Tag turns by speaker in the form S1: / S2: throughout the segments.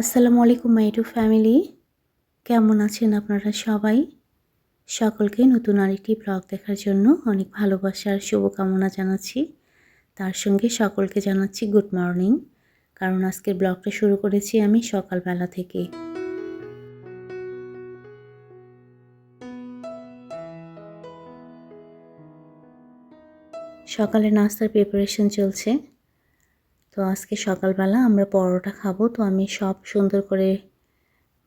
S1: আসসালামু আলাইকুম, মাই two family. কেমন আছেন আপনারা সবাই? সকলকে নতুন আরেকটি ব্লগ দেখার জন্য অনেক ভালোবাসার শুভকামনা জানাচ্ছি। তার সঙ্গে সকলকে জানাচ্ছি গুড মর্নিং, কারণ আজকের ব্লগটা শুরু করেছি আমি সকালবেলা থেকে। সকালে নাস্তার প্রিপারেশন চলছে। তো আজকে সকালবেলা আমরা পরোটা খাব। তো আমি সব সুন্দর করে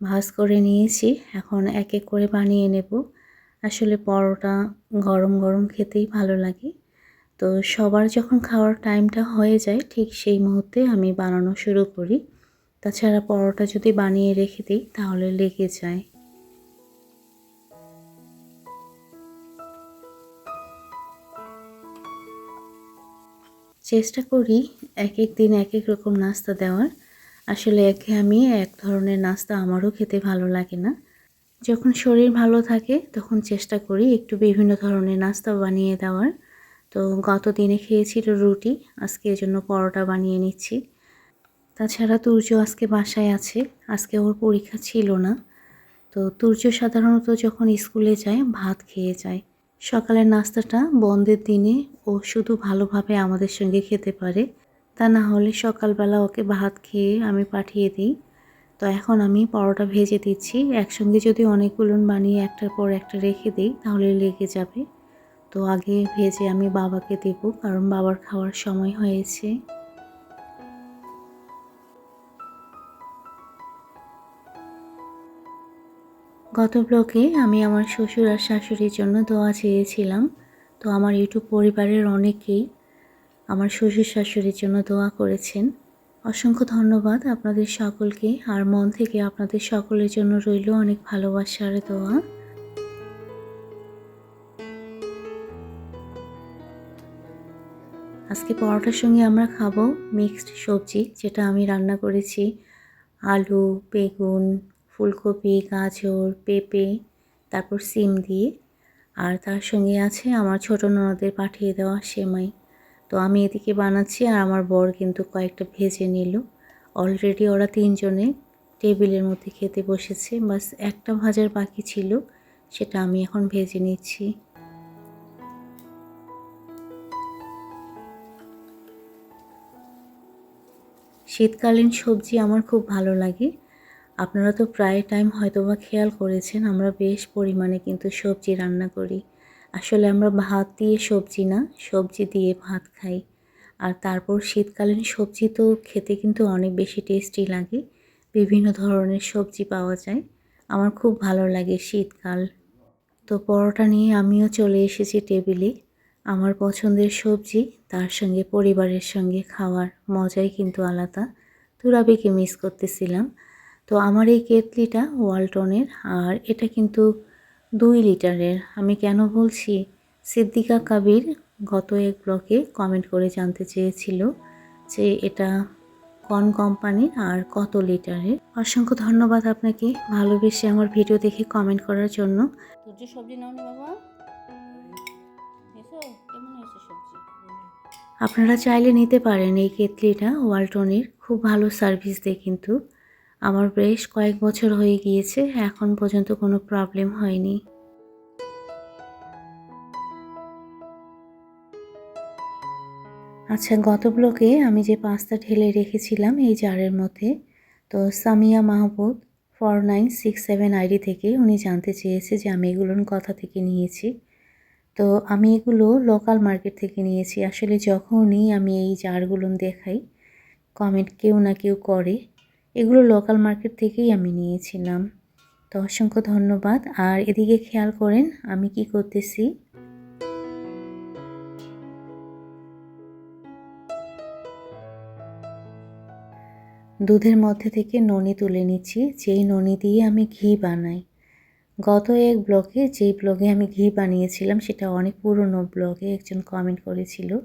S1: ভাজ করে নিয়েছি। এখন এক এক করে বানিয়ে নেব। আসলে পরোটা গরম গরম খেতেই ভালো লাগে। তো সবার যখন খাওয়ার টাইমটা হয়ে যায়, ঠিক সেই মুহূর্তে আমি বানানো শুরু করি। তাছাড়া পরোটা যদি বানিয়ে রেখে দিই, তাহলে লেগে যায়। চেষ্টা করি এক এক দিন এক এক রকম নাস্তা দেওয়ার। আসলে একে আমি এক ধরনের নাস্তা আমারও খেতে ভালো লাগে না। যখন শরীর ভালো থাকে তখন চেষ্টা করি একটু বিভিন্ন ধরনের নাস্তা বানিয়ে দেওয়ার। তো গত দিনে খেয়েছিল রুটি, আজকে এজন্য পরোটা বানিয়ে নিচ্ছি। তাছাড়া তুর্য আজকে বাসায় আছে, আজকে ওর পরীক্ষা ছিল না। তো তুর্য সাধারণত যখন স্কুলে যায়, ভাত খেয়ে যায়। সকালের নাস্তাটা বন্ধের দিনে ও শুধু ভালোভাবে আমাদের সঙ্গে খেতে পারে, তা না হলে সকালবেলা ওকে ভাত খেয়ে আমি পাঠিয়ে দিই। তো এখন আমি পরোটা ভেজে দিচ্ছি। একসঙ্গে যদি অনেকগুলো বানিয়ে একটার পর একটা রেখে দিই, তাহলে লেগে যাবে। তো আগে ভেজে আমি বাবাকে দেব, কারণ বাবার খাওয়ার সময় হয়েছে। গত ব্লকে আমি আমার শ্বশুর আর শাশুড়ির জন্য দোয়া চেয়েছিলাম। তো আমার ইউটিউব পরিবারের অনেকেই আমার শ্বশুর শাশুড়ির জন্য দোয়া করেছেন। অসংখ্য ধন্যবাদ আপনাদের সকলকে, আর মন থেকে আপনাদের সকলের জন্য রইল অনেক ভালোবাসার দোয়া। আজকে পরোটার সঙ্গে আমরা খাব মিক্সড সবজি, যেটা আমি রান্না করেছি, আলু, বেগুন ফুলকপি, গাজর, পেঁপে, তারপর সিম দিয়ে। আর তার সঙ্গে আছে আমার ছোটো ননদের পাঠিয়ে দেওয়া সেমাই। তো আমি এদিকে বানাচ্ছি আর আমার বর কিন্তু কয়েকটা ভেজে নিল। অলরেডি ওরা তিনজনে টেবিলের মধ্যে খেতে বসেছে। বাস একটা ভাজার বাকি ছিল, সেটা আমি এখন ভেজে নিচ্ছি। শীতকালীন সবজি আমার খুব ভালো লাগে। আপনারা তো প্রায় টাইম হয়তো বা খেয়াল করেছেন, আমরা বেশ পরিমাণে কিন্তু সবজি রান্না করি। আসলে আমরা ভাত দিয়ে সবজি না, সবজি দিয়ে ভাত খাই। আর তারপর শীতকালীন সবজি তো খেতে কিন্তু অনেক বেশি টেস্টি লাগে। বিভিন্ন ধরনের সবজি পাওয়া যায়। আমার খুব ভালো লাগে শীতকাল। তো পরোটা নিয়ে আমিও চলে এসেছি টেবিলে আমার পছন্দের সবজি, তার সঙ্গে পরিবারের সঙ্গে খাওয়ার মজাই কিন্তু আলাদা। তুরাবিকে মিস করতেছিলাম। তো আমার এই কেতলিটা ওয়ালটনের আর এটা কিন্তু দুই লিটারের। আমি কেন বলছি? সিদ্দিকা কাবির গত এক ব্লকে কমেন্ট করে জানতে চেয়েছিল যে এটা কোন কোম্পানির আর কত লিটারের। অসংখ্য ধন্যবাদ আপনাকে ভালোবেসে আমার ভিডিও দেখে কমেন্ট করার জন্য।
S2: সবজি নাও না বাবা।
S1: আপনারা চাইলে নিতে পারেন এই কেতলিটা ওয়ালটনের। খুব ভালো সার্ভিস দেয় কিন্তু। আমার বেশ কয়েক বছর হয়ে গিয়েছে, এখন পর্যন্ত কোনো প্রবলেম হয়নি। আচ্ছা গত ব্লকে আমি যে পাস্তা ঢেলে রেখেছিলাম এই জারের মধ্যে, তো Samia Mahbud four nine six seven ID থেকে উনি জানতে চেয়েছে যে আমি এগুলোর কথা থেকে নিয়েছি। তো আমি এগুলো লোকাল মার্কেট থেকে নিয়েছি। আসলে যখনই আমি এই জারগুলো দেখাই কমেন্ট কেউ না কেউ করে। এগুলো লোকাল মার্কেট থেকেই আমি নিয়েছিলাম। তো অসংখ্য ধন্যবাদ। আর এদিকে খেয়াল করেন, আমি কি করতেছি? দুধের মধ্যে থেকে ননি তুলে নিচ্ছি, যেই ননি দিয়ে আমি ঘি বানাই। গত এক ব্লগে, যেই ব্লগে আমি ঘি বানিয়েছিলাম, সেটা অনেক পুরনো ব্লগে একজন কমেন্ট করেছিল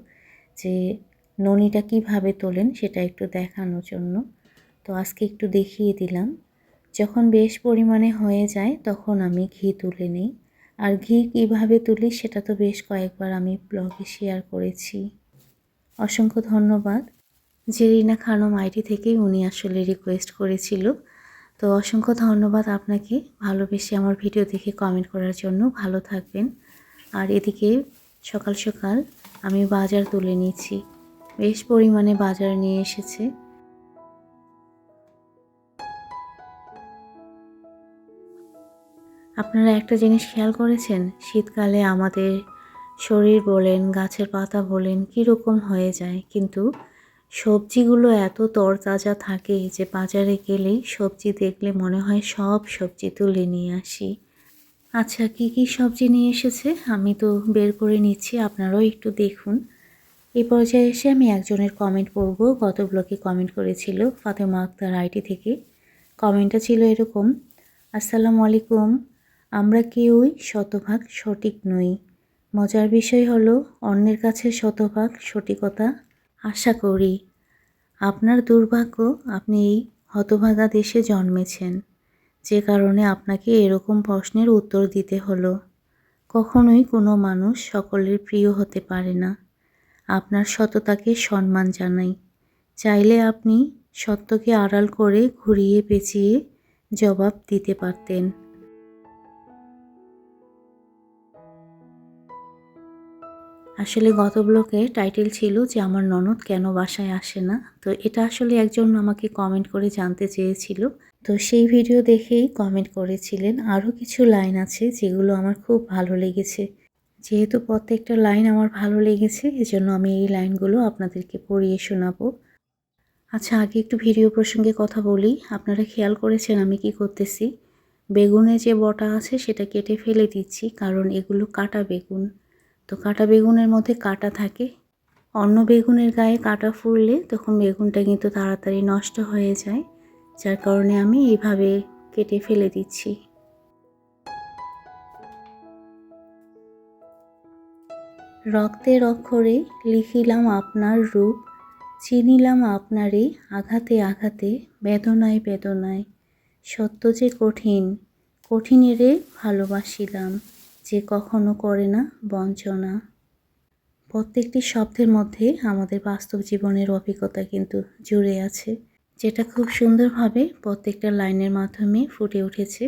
S1: যে, ননিটা কীভাবে তোলেন সেটা একটু দেখানোর জন্য। তো আজকে একটু দেখিয়ে দিলাম। যখন বেশ পরিমাণে হয়ে যায় তখন আমি ঘি তুলে নিই। আর ঘি কীভাবে তুলি সেটা তো বেশ কয়েকবার আমি ব্লগে শেয়ার করেছি। অসংখ্য ধন্যবাদ। জেরিনা খানম আইডি থেকেই উনি আসলে রিকোয়েস্ট করেছিল। তো অসংখ্য ধন্যবাদ আপনাকে ভালোবেসে আমার ভিডিও দেখে কমেন্ট করার জন্য। ভালো থাকবেন। আর এদিকে সকাল সকাল আমি বাজার তুলে নিয়েছি। বেশ পরিমাণে বাজার নিয়ে এসেছে। আপনারা একটা জিনিস খেয়াল করেছেন? শীতকালে আমাদের শরীর বলেন, গাছের পাতা বলেন, কীরকম হয়ে যায়। কিন্তু সবজিগুলো এত তরতাজা থাকে যে বাজারে গেলেই সবজি দেখলে মনে হয় সব সবজি তুলে নিয়ে আসি। আচ্ছা কি কি সবজি নিয়ে এসেছে? আমি তো বের করে নিচ্ছি, আপনারাও একটু দেখুন। এই পর্যায়ে এসে আমি একজনের কমেন্ট পড়ব। গত ব্লকে কমেন্ট করেছিল ফাতেমা আক্তার আইটি থেকে। কমেন্টটা ছিল এরকম, আসসালামু আলাইকুম। আমরা কেউই শতভাগ সঠিক নই। মজার বিষয় হলো, অন্যের কাছে শতভাগ সঠিকতা আশা করি। আপনার দুর্ভাগ্য, আপনি এই হতভাগা দেশে জন্মেছেন। যে কারণে আপনাকে এরকম প্রশ্নের উত্তর দিতে হলো। কখনোই কোনো মানুষ সকলের প্রিয় হতে পারে না। আপনার সততাকে সম্মান জানাই। চাইলে আপনি সত্যকে আড়াল করে ঘুরিয়ে পেঁচিয়ে জবাব দিতে পারতেন। আসলে গত ব্লকে টাইটেল ছিল যে আমার ননদ কেন বাসায় আসে না। তো এটা আসলে একজন আমাকে কমেন্ট করে জানতে চেয়েছিল। তো সেই ভিডিও দেখেই কমেন্ট করেছিলেন আরও কিছু লাইন আছে যেগুলো আমার খুব ভালো লেগেছে। যেহেতু প্রত্যেকটা লাইন আমার ভালো লেগেছে, এজন্য আমি এই লাইনগুলো আপনাদেরকে পড়িয়ে শোনাবো। আচ্ছা আগে একটু ভিডিও প্রসঙ্গে কথা বলি। আপনারা খেয়াল করেছেন আমি কি করতেছি? বেগুনে যে বটা আছে সেটা কেটে ফেলে দিচ্ছি, কারণ এগুলো কাটা বেগুন। তো কাটা বেগুনের মধ্যে কাটা থাকে। অন্য বেগুনের গায়ে কাটা ফুললে তখন বেগুনটা কিন্তু তাড়াতাড়ি নষ্ট হয়ে যায়, যার কারণে আমি এইভাবে কেটে ফেলে দিচ্ছি। রক্তের অক্ষরে লিখিলাম আপনার রূপ, চিনিলাম আপনারে আঘাতে আঘাতে, বেদনায় বেদনায়। সত্য যে কঠিন, কঠিনেরে ভালোবাসিলাম। যে কখনো করে না বঞ্চনা প্রত্যেকটি শব্দের মধ্যে আমাদের বাস্তব জীবনের অভিজ্ঞতা কিন্তু জুড়ে আছে, যেটা খুব সুন্দরভাবে প্রত্যেকটা লাইনের মাধ্যমে ফুটে উঠেছে।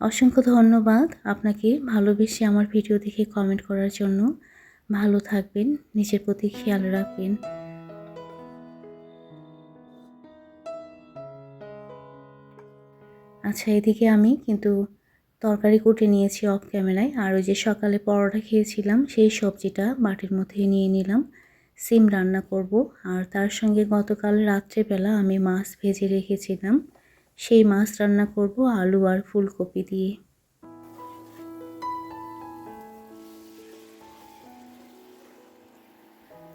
S1: অসংখ্য ধন্যবাদ আপনাকে ভালোবেসে আমার ভিডিও দেখে কমেন্ট করার জন্য। ভালো থাকবেন, নিজের প্রতি খেয়াল রাখবেন। আচ্ছা এদিকে আমি কিন্তু তরকারি কুটে নিয়েছি অফ ক্যামেরায় আর ওই যে সকালে পরোটা খেয়েছিলাম, সেই সবজিটা বাটির মধ্যে নিয়ে নিলাম। সিম রান্না করব। আর তার সঙ্গে গতকাল রাত্রেবেলা আমি মাছ ভেজে রেখেছিলাম। সেই মাছ রান্না করব আলু আর ফুলকপি দিয়ে।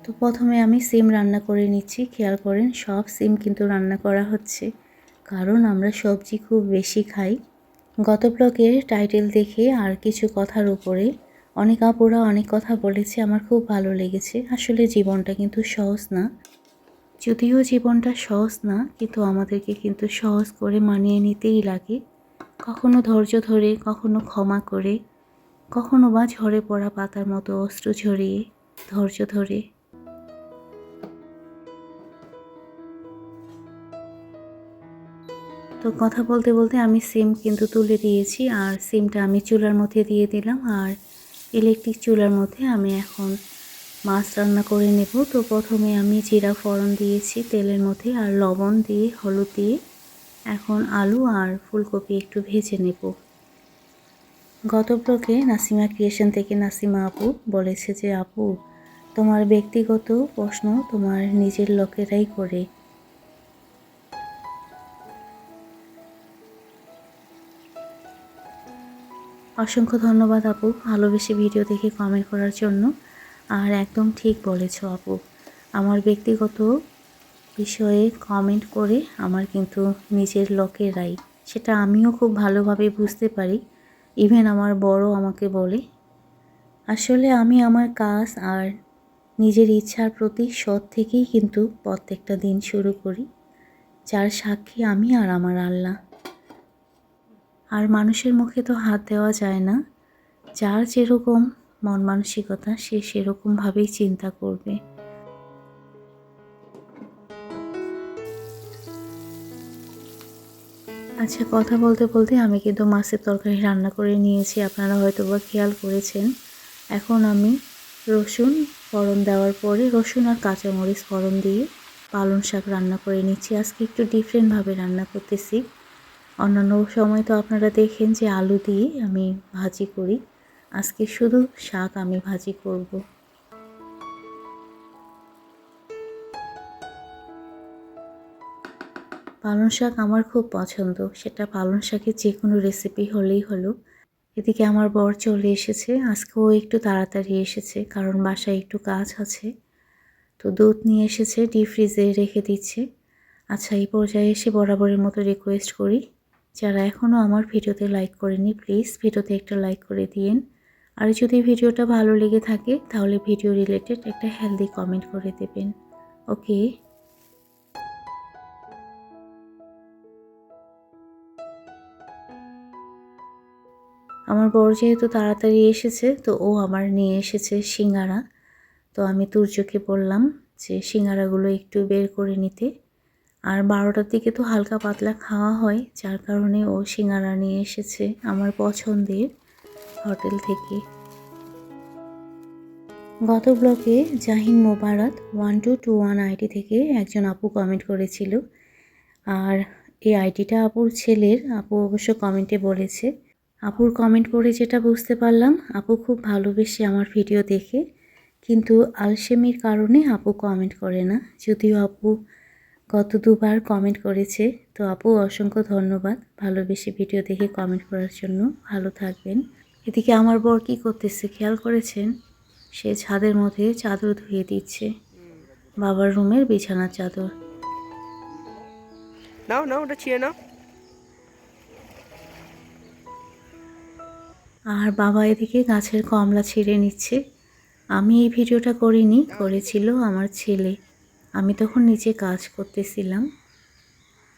S1: তো প্রথমে আমি সিম রান্না করে নিচ্ছি। খেয়াল করেন, সব সিম কিন্তু রান্না করা হচ্ছে। কারণ আমরা সবজি খুব বেশি খাই। গত ব্লগের টাইটেল দেখে আর কিছু কথার উপরে অনেক আপুরা অনেক কথা বলেছে, আমার খুব ভালো লেগেছে। আসলে জীবনটা কিন্তু সহজ না। যদিও জীবনটা সহজ না, কিন্তু আমাদেরকে কিন্তু সহজ করে মানিয়ে নিতেই লাগে। কখনো ধৈর্য ধরে, কখনো ক্ষমা করে, কখনো বা ঝরে পড়া পাতার মতো অস্ত্র ঝরিয়ে ধৈর্য ধরে তো কথা বলতে বলতে আমি সিম কিন্তু তুলে দিয়েছি আর সিমটা আমি চুলার মধ্যে দিয়ে দিলাম আর ইলেকট্রিক চুলার মধ্যে আমি এখন মাছ রান্না করে নেব। তো প্রথমে আমি জিরা ফোড়ন দিয়েছি তেলের মধ্যে আর লবণ দিয়ে, হলুদ দিয়ে। এখন আলু আর ফুলকপি একটু ভেজে নেব। গত ব্লকে নাসিমা ক্রিয়েশন থেকে নাসিমা আপু বলেছে যে, আপু, তোমার ব্যক্তিগত প্রশ্ন তোমার নিজের লোকেরাই করে। অসংখ্য ধন্যবাদ আপু ভালোবেসে ভিডিও দেখে কমেন্ট করার জন্য। আর একদম ঠিক বলেছ আপু। আমার ব্যক্তিগত বিষয়ে কমেন্ট করে আমার কিন্তু নিজের লোকেরাই সেটা আমিও খুব ভালোভাবে বুঝতে পারি। ইভেন আমার বড় আমাকে বলে, আসলে আমি আমার কাজ আর নিজের ইচ্ছার প্রতি সৎ থেকেই কিন্তু প্রত্যেকটা দিন শুরু করি। যার সাক্ষী আমি আর আমার আল্লাহ। আর মানুষের মুখে তো হাত দেওয়া যায় না। যার যেরকম মন মানসিকতা, সে সেরকমভাবেই চিন্তা করবে। আচ্ছা কথা বলতে বলতে আমি কিন্তু মাছের তরকারি রান্না করে নিয়েছি। আপনারা হয়তো বা খেয়াল করেছেন। এখন আমি রসুন ফড়ন দেওয়ার পরে রসুন আর কাঁচামরিচ ফড়ন দিয়ে পালং শাক রান্না করে নিচ্ছি। আজকে একটু ডিফারেন্টভাবে রান্না করতেছি। অন্যান্য সময় তো আপনারা দেখেন যে আলু দিয়ে আমি ভাজি করি। আজকে শুধু শাক আমি ভাজি করব। পালং শাক আমার খুব পছন্দ। সেটা পালং শাকের যে কোনো রেসিপি হলেই হলো। এদিকে আমার বর চলে এসেছে। আজকেও একটু তাড়াতাড়ি এসেছে, কারণ বাসায় একটু কাজ আছে। তো দুধ নিয়ে এসেছে, ডিপ ফ্রিজে রেখে দিচ্ছে। আচ্ছা এই পর্যায়ে এসে বরাবরের মতো রিকোয়েস্ট করি। যারা এখনও আমার ভিডিওতে লাইক করেনি প্লিজ ভিডিওতে একটা লাইক করে দিয়েন। আর যদি ভিডিওটা ভালো লেগে থাকে, তাহলে ভিডিও রিলেটেড একটা হেলদি কমেন্ট করে দেবেন। ওকে আমার বড় যেহেতু তাড়াতাড়ি এসেছে, তো ও আমার নিয়ে এসেছে সিঙ্গারা। তো আমি তুর্যকে বললাম যে সিঙ্গারাগুলো একটু বের করে নিতে। আর বারোটার দিকে তো হালকা পাতলা খাওয়া হয়, যার কারণে ও সিঙ্গারা নিয়ে এসেছে আমার পছন্দের হোটেল থেকে। গত ব্লকে Jahin Mobarat one two two one ID থেকে একজন আপু কমেন্ট করেছিল। আর এই আইডিটা আপুর ছেলের, আপু অবশ্য কমেন্টে বলেছে। আপুর কমেন্ট পড়ে যেটা বুঝতে পারলাম, আপু খুব ভালোবেসে আমার ভিডিও দেখে। কিন্তু আলসেমির কারণে আপু কমেন্ট করে না, যদিও আপু গত দুবার কমেন্ট করেছে। তো আপু অসংখ্য ধন্যবাদ। ভালোবেসে ভিডিও দেখে কমেন্ট করার জন্য। ভালো থাকবেন। এদিকে আমার বর কী করতেছে খেয়াল করেছেন? সে ছাদের মধ্যে চাদর ধুয়ে দিচ্ছে। বাবার রুমের বিছানার চাদর।
S3: নাও নাও ওটা ছিঁড়ে নাও।
S1: আর বাবা এদিকে গাছের কমলা ছিঁড়ে নিচ্ছে। আমি এই ভিডিওটা করিনি করেছিল আমার ছেলে। আমি তখন নিচে কাজ করতেছিলাম।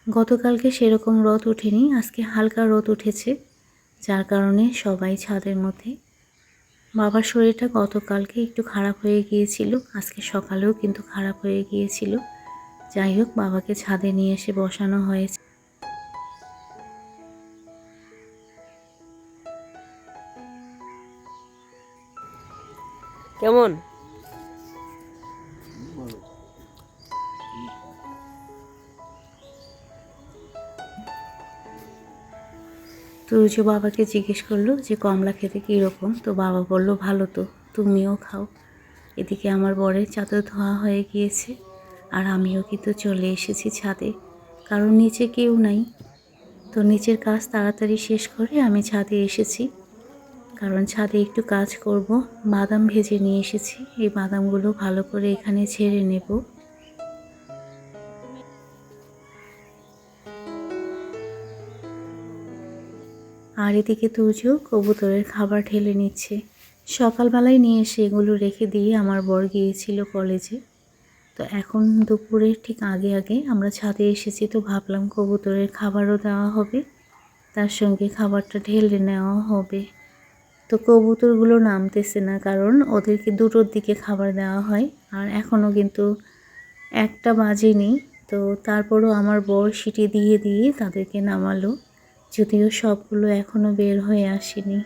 S1: গতকালকে সেরকম রোদ ওঠেনি, আজকে হালকা রোদ উঠেছে, যার কারণে সবাই ছাদের মধ্যে। বাবার শরীরটা গতকালকে একটু খারাপ হয়ে গিয়েছিল, আজকে সকালেও কিন্তু খারাপ হয়ে গিয়েছিল। যাই হোক, বাবাকে ছাদে নিয়ে এসে বসানো হয়েছে।
S3: কেমন?
S1: তুরুজু বাবাকে জিজ্ঞেস করল যে কমলা খেতে কীরকম তো বাবা বলল, ভালো তো, তুমিও খাও। এদিকে আমার বরের চাদর ধোয়া হয়ে গিয়েছে, আর আমিও কিন্তু চলে এসেছি ছাদে, কারণ নিচে কেউ নাই। তো নিচের কাজ তাড়াতাড়ি শেষ করে আমি ছাদে এসেছি, কারণ ছাদে একটু কাজ করব। বাদাম ভেজে নিয়ে এসেছি, এই বাদামগুলো ভালো করে এখানে ছেড়ে নেব। আর এদিকে তুজো কবুতরের খাবার ঢেলে নিচ্ছে। সকালবেলায় নিয়ে এসে এগুলো রেখে দিয়ে আমার বর গিয়েছিল কলেজে। তো এখন দুপুরের ঠিক আগে আগে আমরা ছাদে এসেছি তো ভাবলাম কবুতরের খাবারও দেওয়া হবে, তার সঙ্গে খাবারটা ঢেলে নেওয়া হবে। তো কবুতরগুলো নামতেছে না, কারণ ওদেরকে দুটোর দিকে খাবার দেওয়া হয় আর এখনও কিন্তু একটা বাজেনি। তো তারপরও আমার বর সিটি দিয়ে দিয়ে তাদেরকে নামালো। যদিও সবগুলো এখনও বের হয়ে আসেনি।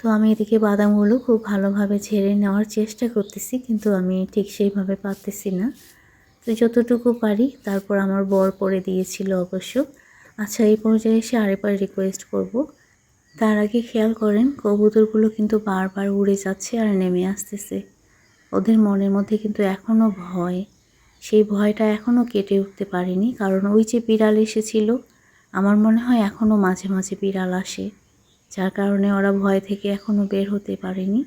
S1: তো আমি এদিকে বাদামগুলো খুব ভালোভাবে ঝেড়ে নেওয়ার চেষ্টা করতেছি, কিন্তু আমি ঠিক সেইভাবে পারতেছি না। তো যতটুকু পারি, তারপর আমার বর পরে দিয়েছিল অবশ্য। আচ্ছা এই পর্যায়ে এসে আরেকবার রিকোয়েস্ট করব। তার আগে খেয়াল করেন, কবুতরগুলো কিন্তু বারবার উড়ে যাচ্ছে আর নেমে আসতেছে। ওদের মনের মধ্যে কিন্তু এখনও ভয়। সেই ভয়টা এখনও কেটে উঠতে পারেনি, কারণ ওই যে বিড়াল এসেছিল, আমার মনে হয় এখনও মাঝে মাঝে বিড়াল আসে, যার কারণে ওরা ভয় থেকে এখনও বের হতে পারেনি।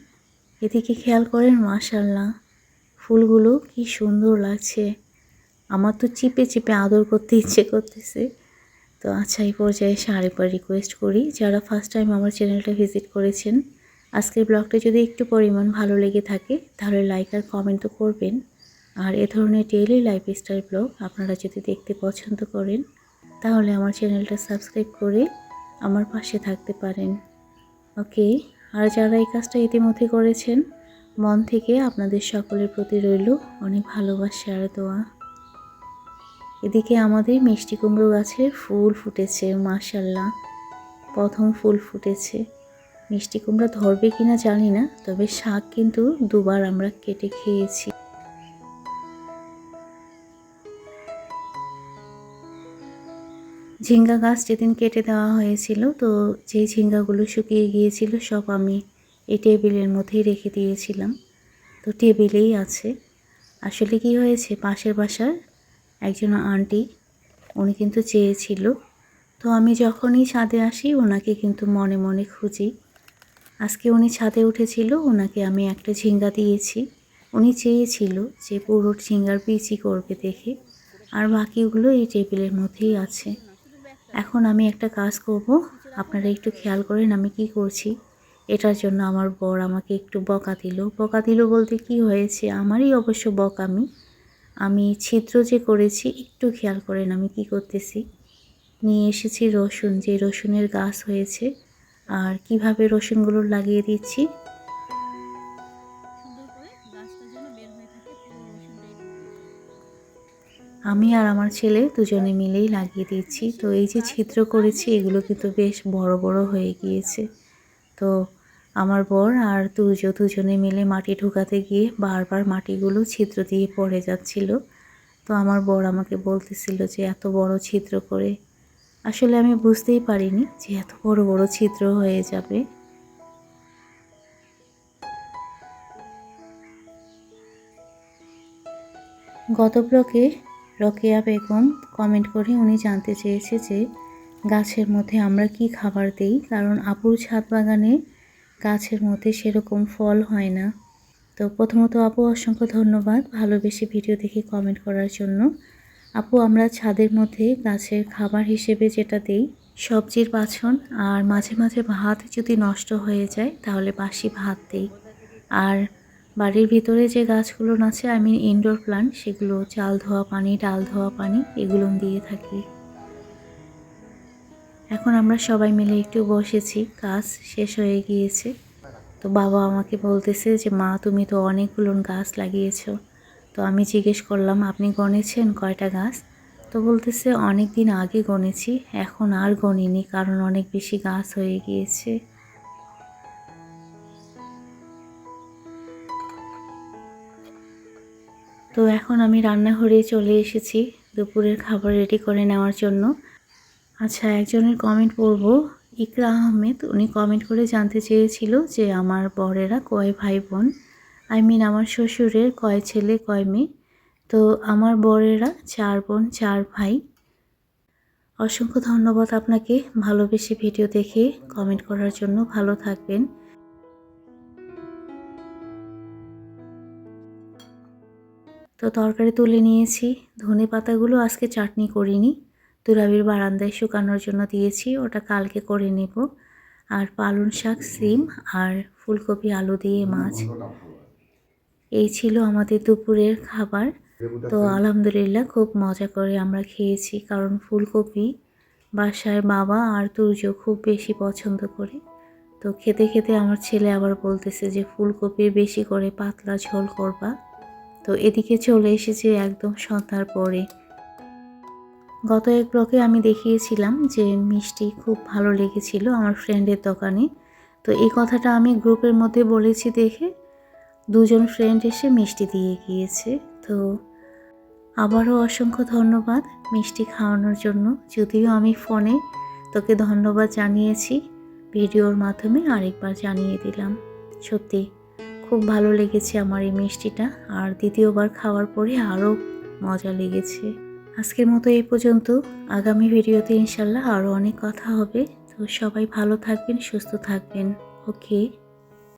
S1: এদিকে খেয়াল করেন মাশাল্লাহ ফুলগুলো কি সুন্দর লাগছে। আমার তো চিপে চিপে আদর করতে ইচ্ছে করতেছে। তো আচ্ছা এই পর্যায়ে এসে আরেকবার রিকোয়েস্ট করি, যারা ফার্স্ট টাইম আমার চ্যানেলটা ভিজিট করেছেন, আজকের ব্লগটা যদি একটু পরিমাণ ভালো লেগে থাকে, তাহলে লাইক আর কমেন্ট তো করবেন। আর এ ধরনের ডেইলি লাইফস্টাইল ব্লগ আপনারা যদি দেখতে পছন্দ করেন, তাহলে আমার চ্যানেলটা সাবস্ক্রাইব করে আমার পাশে থাকতে পারেন। ওকে আর যারা এই কাজটা ইতিমধ্যে করেছেন, মন থেকে আপনাদের সকলের প্রতি রইল অনেক ভালোবাসা আর দোয়া। এদিকে আমাদের মিষ্টি কুমড়ো গাছের ফুল ফুটেছে মাশাল্লাহ প্রথম ফুল ফুটেছে। মিষ্টি কুমড়া ধরবে কিনা জানি না, তবে শাক কিন্তু দুবার আমরা কেটে খেয়েছি। ঝিঙ্গা গাছ যেদিন কেটে দেওয়া হয়েছিল, তো যেই ঝিঙ্গাগুলো শুকিয়ে গিয়েছিল সব আমি এই টেবিলের মধ্যেই রেখে দিয়েছিলাম। তো টেবিলেই আছে। আসলে কি হয়েছে, পাশের বাসার একজন আন্টি, উনি কিন্তু চেয়েছিল। তো আমি যখনই ছাদে আসি, ওনাকে কিন্তু মনে মনে খুঁজি। আজকে উনি ছাদে উঠেছিল, ওনাকে আমি একটা ঝিঙ্গা দিয়েছি। উনি চেয়েছিল যে পুরো ঝিঙ্গার বিচি করবে দেখে, আর বাকিগুলো এই টেবিলের মধ্যেই আছে। এখন আমি একটা কাজ করব। আপনারা একটু খেয়াল করেন আমি কি করছি। এটার জন্য আমার বর আমাকে একটু বকা দিল। বকা দিল বলতে কি হয়েছে? আমারই অবশ্য বকামি আমি ছিদ্র যে করেছি, একটু খেয়াল করেন আমি কি করতেছি। নিয়ে এসেছি রসুন, যে রসুনের গাছ হয়েছে। আর কীভাবে রসুনগুলো লাগিয়ে দিচ্ছি? আমি আর আমার ছেলে দুজনে মিলেই লাগিয়ে দিচ্ছি তো এই যে ছিদ্র করেছি, এগুলো কিন্তু বেশ বড় বড় হয়ে গিয়েছে। তো আমার বর আর তুজ দুজনে মিলে মাটি ঢুকাতে গিয়ে বারবার মাটিগুলো ছিদ্র দিয়ে পড়ে যাচ্ছিল। তো আমার বর আমাকে বলতেছিল যে, এত বড় ছিদ্র করে। আসলে আমি বুঝতেই পারিনি যে, এত বড় বড় ছিদ্র হয়ে যাবে। গত ব্লকে রকেয়া বেগম কমেন্ট করে উনি জানতে চেয়েছে যে, গাছের মধ্যে আমরা কি খাবার দেই? কারণ আপুর ছাদ বাগানে গাছের মধ্যে সেরকম ফল হয় না। তো প্রথমত আপু, অসংখ্য ধন্যবাদ ভালোবেসে ভিডিও দেখে কমেন্ট করার জন্য। আপু, আমরা ছাদের মধ্যে গাছের খাবার হিসেবে যেটা দেই, সবজির বাছন, আর মাঝে মাঝে ভাত যদি নষ্ট হয়ে যায়, তাহলে বাসি ভাত দেই। আর বাড়ির ভিতরে যে গাছগুলো আছে আমি ইনডোর প্লান্ট সেগুলো চাল ধোয়া পানি, ডাল ধোয়া পানি, এগুলো দিয়ে থাকি। এখন আমরা সবাই মিলে একটু বসেছি, কাজ শেষ হয়ে গিয়েছে। তো বাবা আমাকে বলতেছে যে, মা, তুমি তো অনেকগুলো গাছ লাগিয়েছো। তো আমি জিজ্ঞেস করলাম, আপনি গণেছেন কয়টা গাছ? তো বলতেছে অনেক দিন আগে গণেছি, এখন আর গণিনি, কারণ অনেক বেশি গাছ হয়ে গিয়েছে। তো এখন আমি রান্নাঘরে চলে এসেছি দুপুরের খাবার রেডি করে নেওয়ার জন্য। আচ্ছা একজনের কমেন্ট পড়ব। ইকরা আহমেদ, উনি কমেন্ট করে জানতে চেয়েছিল যে আমার বরেরা কয় ভাই বোন আই মিন আমার শ্বশুরের কয় ছেলে, কয় মেয়ে। তো আমার বরেরা চার বোন, চার ভাই। অসংখ্য ধন্যবাদ আপনাকে ভালোবেসে ভিডিও দেখে। কমেন্ট করার জন্য ভালো থাকবেন। তো তরকারি তুলে নিয়েছি। ধনে পাতাগুলো আজকে চাটনি করিনি। তুরাবির বারান্দায় শুকানোর জন্য দিয়েছি, ওটা কালকে করে নেব। আর পালং শাক, সিম আর ফুলকপি, আলু দিয়ে মাছ। এই ছিল আমাদের দুপুরের খাবার। তো আলহামদুলিল্লাহ খুব মজা করে আমরা খেয়েছি, কারণ ফুলকপি বাসায় বাবা আর তুর্য খুব বেশি পছন্দ করে। তো খেতে খেতে আমার ছেলে আবার বলতেছে যে ফুলকপির বেশি করে পাতলা ঝোল করবা। তো এদিকে চলে এসেছে একদম সন্ধ্যার পরে। গত এক ব্লকে আমি দেখিয়েছিলাম যে মিষ্টি খুব ভালো লেগেছিল আমার ফ্রেন্ডের দোকানে। তো এই কথাটা আমি গ্রুপের মধ্যে বলেছি দেখে দুজন ফ্রেন্ড এসে মিষ্টি দিয়ে গিয়েছে। তো আবারও অসংখ্য ধন্যবাদ মিষ্টি খাওয়ানোর জন্য। যদিও আমি ফোনে তোকে ধন্যবাদ জানিয়েছি ভিডিওর মাধ্যমে আরেকবার জানিয়ে দিলাম। সত্যি খুব ভালো লেগেছে আমার এই মিষ্টিটা। আর দ্বিতীয়বার খাওয়ার পরে আরও মজা লেগেছে। আজকের মতো এই পর্যন্ত। আগামী ভিডিওতে ইনশাল্লাহ আরও অনেক কথা হবে। তো সবাই ভালো থাকবেন, সুস্থ থাকবেন। ওকে।